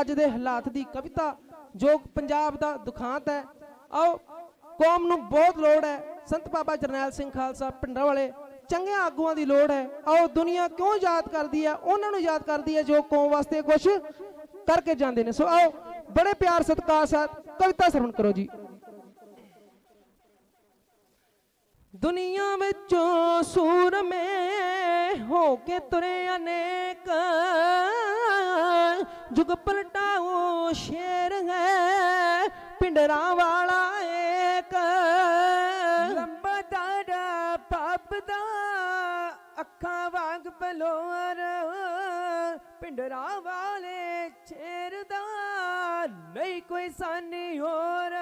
ਅੱਜ ਦੇ ਹਾਲਾਤ ਦੀ ਕਵਿਤਾ, ਜੋ ਪੰਜਾਬ ਦਾ ਦੁਖਾਂਤ ਹੈ। ਆਓ, ਕੌਮ ਨੂੰ ਬਹੁਤ ਲੋੜ ਹੈ। ਸੰਤ ਬਾਬਾ ਜਰਨੈਲ ਸਿੰਘ ਖਾਲਸਾ ਪਿੰਡਾਂ ਵਾਲੇ ਚੰਗੇ ਆਗੂਆਂ ਦੀ ਲੋੜ ਹੈ। ਆਓ, ਦੁਨੀਆ ਕਿਉਂ ਯਾਦ ਕਰਦੀ ਹੈ? ਉਹਨਾਂ ਨੂੰ ਯਾਦ ਕਰਦੀ ਹੈ ਜੋ ਕੌਮ ਵਾਸਤੇ ਕੁਝ ਕਰਕੇ ਜਾਂਦੇ ਨੇ। ਸੋ ਆਓ, ਬੜੇ ਪਿਆਰ ਸਤਿਕਾਰ ਸਾਥ ਕਵਿਤਾ ਸਰਵਣ ਕਰੋ ਜੀ। ਦੁਨੀਆ ਵਿੱਚੋਂ ਸੂਰਮੇ ਹੋ ਕੇ ਤੁਰੇ ਅਨੇਕ ਜੁਗ ਪਲਟਾਓ ਸ਼ੇਰ ਹੈ ਪਿੰਡਰਾਂ ਵਾਲਾ ਏਕ। ਲੰਬਾ ਦਾੜਾ ਪੱਬ ਦਾ ਅੱਖਾਂ ਵਾਂਗ ਬਲੋਰ। ਪਿੰਡਰਾ ਵਾਲੇ ਛੇਰ ਦਾ ਨਹੀਂ ਕੋਈ ਸਾਨੀ ਹੋਰ।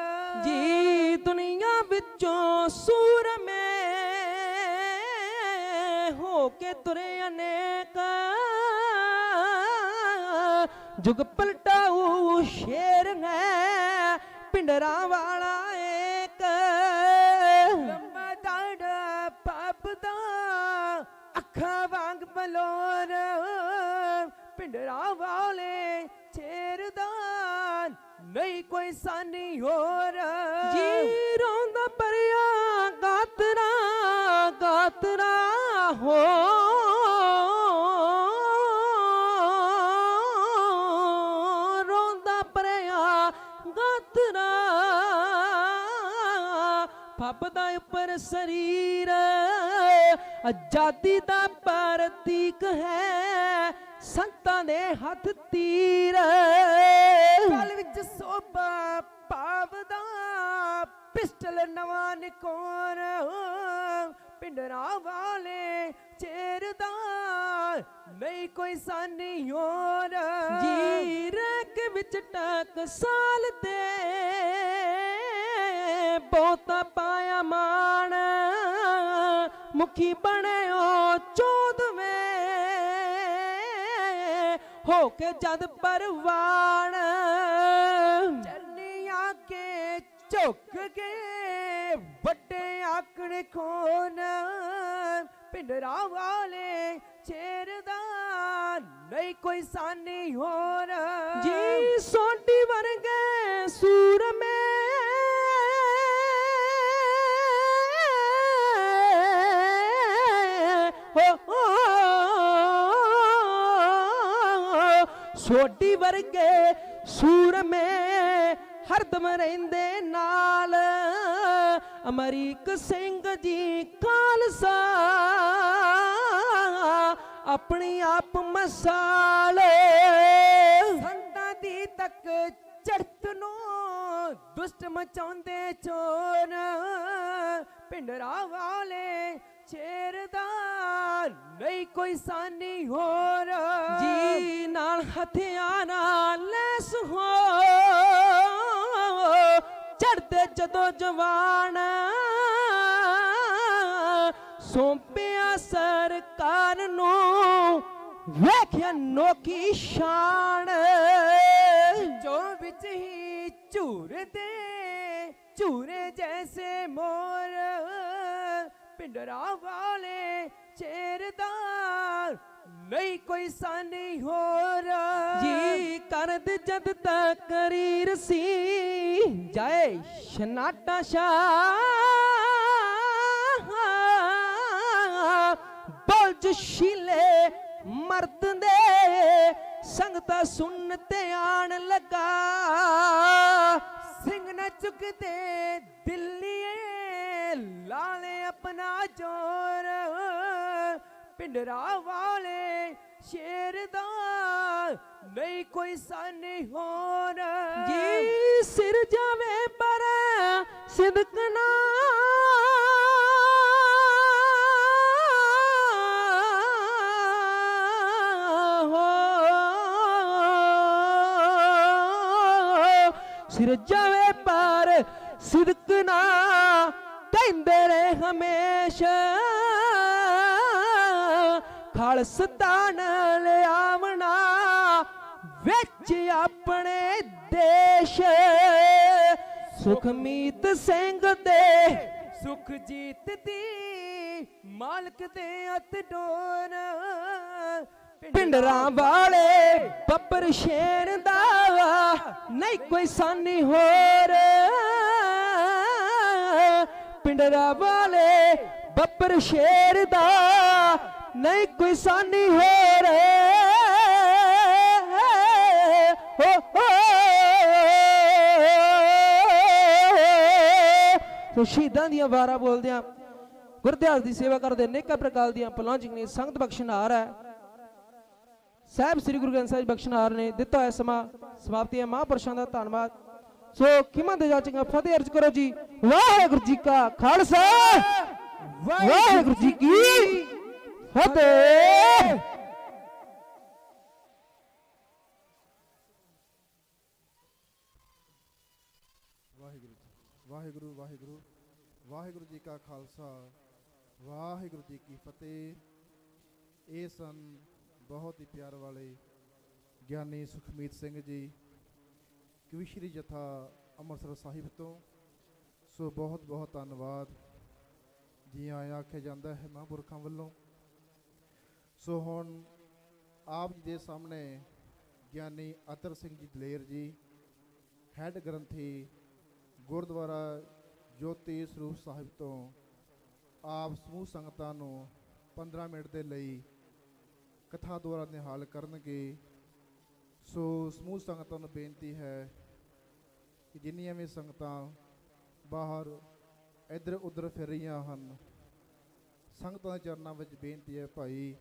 ਜੀ ਦੁਨੀਆ ਵਿੱਚੋਂ ਸੂਰਮੇ ਕੇ ਤੁਰੇ ਅਨੇਕ। ਜੁਗ ਪਲਟਾਊ ਸ਼ੇਰ ਹੈ ਪਿੰਡਰਾਂ ਵਾਲਾ ਏਕ। ਲੰਬਾ ਦਾੜਾ ਪੱਬ ਦਾ ਅੱਖਾਂ ਵਾਂਗ ਬਲੋਰ ਪਿੰਡਰਾ ਵਾਲੇ ਛੇਰ ਦਾ ਨਹੀਂ ਕੋਈ ਸਾਨੀ ਹੋਰ। ਜੀ। ਹੋ ਰੋਂਦਾ ਪਰਿਆ ਗਾਤਰਾ ਫੱਬਦਾ ਉੱਪਰ ਸਰੀਰ ਆਜ਼ਾਦੀ ਦਾ ਪ੍ਰਤੀਕ ਹੈ ਸੰਤਾਂ ਦੇ ਹੱਥ ਤੀਰ। ਗਲ ਵਿੱਚ ਸੋਭਾ ਪਾਵਦਾ ਪਿਸਟਲ ਨਵਾਂ ਨਿਕੋਰ ਪਿੰਡਰਾ ਵਾਲੇ ਚੇਰਦਾ ਨਹੀਂ ਕੋਈ ਸਾਨੀ ਹੋਰ। ਜੀ। ਰਕ ਵਿੱਚ ਟਕ ਸਾਲ ਤੇ ਬਹੁਤਾ ਪਾਇਆ ਮਾਣ। ਮੁਖੀ ਬਣਿਓ ਚੌਦਵੇਂ ਹੋ ਕੇ ਜਦ ਪਰਵਾਣ। ਚਰਨੀਆਂ ਕੇ ਝੁੱਕ ਕੇ ਵੱਡੇ ਆਕੜ ਖੋਨ। ਪਿੰਡਰਾ ਵਾਲੇ ਚੇਰਦਾ ਨਹੀਂ ਕੋਈ ਸਾਨੀ ਹੋਰ। ਜੀ ਸੋਟੀ ਵਰਗੇ ਸੂਰਮੇ। ਹੋ ਹੋ। ਸੋਟੀ ਵਰਗੇ ਸੂਰਮੇ। ਹਰਦਮ ਰਹਿੰਦੇ ਨਾਲ। ਅਮਰੀਕ ਸਿੰਘ ਜੀ ਖਾਲਸਾ, ਆਪਣੀ ਆਪ ਮਸਾਲ। ਸੰਤਾਂ ਦੀ ਤੱਕ ਚੜਤ ਨੂੰ ਦੁਸ਼ਟ ਮਚਾਉਂਦੇ ਚੋਰ। ਪਿੰਡਰਾ ਵਾਲੇ ਚੇਰਦਾ ਨਹੀਂ ਕੋਈ ਸਾਨੀ ਹੋਰ। ਜੀ, ਨਾਲ ਹਥਿਆਰਾਂ ਚੜਦੇ ਜਦੋਂ ਜਵਾਨ ਸੌਂਪਿਆ ਸਰਕਾਰ ਨੂੰ, ਵੇਖਿਆ ਨੋਕੀ ਸ਼ਾਨ। ਜੋ ਵਿੱਚ ਹੀ ਝੂਰਦੇ ਝੂਰੇ ਜੈਸੇ ਮੋਰ ਪਿੰਡਰਾ ਵਾਲੇ ਚੇਰਦਾ ਨਹੀਂ ਕੋਈ ਸਾਨੀ ਹੋਰ। ਜੀ ਕਰਦ ਜਦ ਤਕਰੀਰ ਰਸੀ ਜਾਏ ਸ਼ਨਾਟਾ ਸ਼ਾਹ। ਬਲਜ ਸ਼ੀਲੇ ਮਰਦ ਦੇ, ਸੰਗਤਾ ਸੁਣ ਤੇ ਆਣ ਲਗਾ। ਸਿੰਘ ਨਾ ਚੁੱਕਦੇ ਦਿੱਲੀਏ, ਲਾਲੇ ਆਪਣਾ ਜੋਰ। ਪਿੰਡਰਾ ਵਾਲੇ ਸ਼ੇਰ ਦਾ ਨਹੀਂ ਕੋਈ ਸਾਨੀ ਹੋਰ ਜੀ ਸਿਰ ਜਾਵੇ ਪਰ ਸਿਦਕ ਨਾ ਹੋ। ਸਿਰ ਜਾਵੇ ਪਰ ਸਿਦਕ ਨਾ ਕਹਿੰਦੇ ਰਹੇ ਹਮੇਸ਼ਾ। ਖਾਲਸਤਾਨ ਲਿਆਵਣਾ, ਵਿੱਚ ਆਪਣੇ ਦੇਸ਼। ਸੁਖਮੀਤ ਸਿੰਘ ਦੇ ਸੁਖਜੀਤ ਦੀ ਮਾਲਕ ਦੇ ਹੱਥ ਡੋਰ ਪਿੰਡਰਾਂ ਵਾਲੇ ਬੱਬਰ ਸ਼ੇਰ ਦਾ, ਨਹੀਂ ਕੋਈ ਸਾਨੀ ਹੋਰ। ਪਿੰਡਰਾ ਵਾਲੇ ਬੱਬਰ ਸ਼ੇਰ ਦਾ ਨਹੀਂ ਕੋਈ ਸਾਨੀ ਹੋਰ ਹੋ। ਹੋ ਸ਼ਹੀਦਾਂ ਦੀਆਂ ਵਾਰਾਂ ਬੋਲਦਿਆਂ ਗੁਰਦਿਆਲ ਦੀ ਸੇਵਾ ਕਰਦੇ ਅਨੇਕਾਂ ਪ੍ਰਕਾਰ ਦੀਆਂ ਪਲਾਂਚਿੰਗ ਨੇ ਸੰਗਤ ਬਖਸ਼ਨਾਰ ਹੈ। ਸਾਹਿਬ ਸ੍ਰੀ ਗੁਰੂ ਗ੍ਰੰਥ ਸਾਹਿਬ ਬਖਸ਼ਨਾਰ ਨੇ ਦਿੱਤਾ ਹੋਇਆ ਸਮਾਂ ਸਮਾਪਤੀ ਹੈ। ਮਹਾਂਪੁਰਸ਼ਾਂ ਦਾ ਧੰਨਵਾਦ। ਸੋ ਕਿਮਨ ਦੇ ਜਾਚੀਆਂ ਫਤਿਹ ਅਰਜ ਕਰੋ ਜੀ। ਵਾਹਿਗੁਰੂ ਜੀ ਕਾ ਖਾਲਸਾ। ਵਾਹਿਗੁਰੂ ਜੀ ਕੀ ਫਤਿਹ ਵਾਹਿਗੁਰੂ ਜੀ ਵਾਹਿਗੁਰੂ ਵਾਹਿਗੁਰੂ ਵਾਹਿਗੁਰੂ ਜੀ ਕਾ ਖਾਲਸਾ, ਵਾਹਿਗੁਰੂ ਜੀ ਕੀ ਫਤਿਹ। ਇਹ ਸਨ ਬਹੁਤ ਹੀ ਪਿਆਰ ਵਾਲੇ ਗਿਆਨੀ ਸੁਖਮੀਤ ਸਿੰਘ ਜੀ, ਕਵਿਸ਼ਰੀ ਜਥਾ ਅੰਮ੍ਰਿਤਸਰ ਸਾਹਿਬ ਤੋਂ। ਸੋ ਬਹੁਤ ਬਹੁਤ ਧੰਨਵਾਦ। ਜੀ ਆਇਆਂ ਆਖਿਆ ਜਾਂਦਾ ਹੈ ਮਹਾਂਪੁਰਖਾਂ ਵੱਲੋਂ ਸੋ ਹੁਣ ਆਪ ਜੀ ਦੇ ਸਾਹਮਣੇ ਗਿਆਨੀ ਅਤਰ ਸਿੰਘ ਜੀ ਦਲੇਰ ਜੀ, ਹੈੱਡ ਗ੍ਰੰਥੀ ਗੁਰਦੁਆਰਾ ਜੋਤੀ ਸਰੂਪ ਸਾਹਿਬ ਤੋਂ ਆਪ ਸਮੂਹ ਸੰਗਤਾਂ ਨੂੰ 15 ਮਿੰਟ ਦੇ ਲਈ ਕਥਾ ਦੁਆਰਾ ਨਿਹਾਲ ਕਰਨਗੇ। ਸੋ ਸਮੂਹ ਸੰਗਤਾਂ ਨੂੰ ਬੇਨਤੀ ਹੈ ਕਿ ਜਿੰਨੀਆਂ ਵੀ ਸੰਗਤਾਂ ਬਾਹਰ ਇੱਧਰ ਉੱਧਰ ਫਿਰ ਰਹੀਆਂ ਹਨ, ਸੰਗਤਾਂ ਦੇ ਚਰਨਾਂ ਵਿੱਚ ਬੇਨਤੀ ਹੈ ਭਾਈ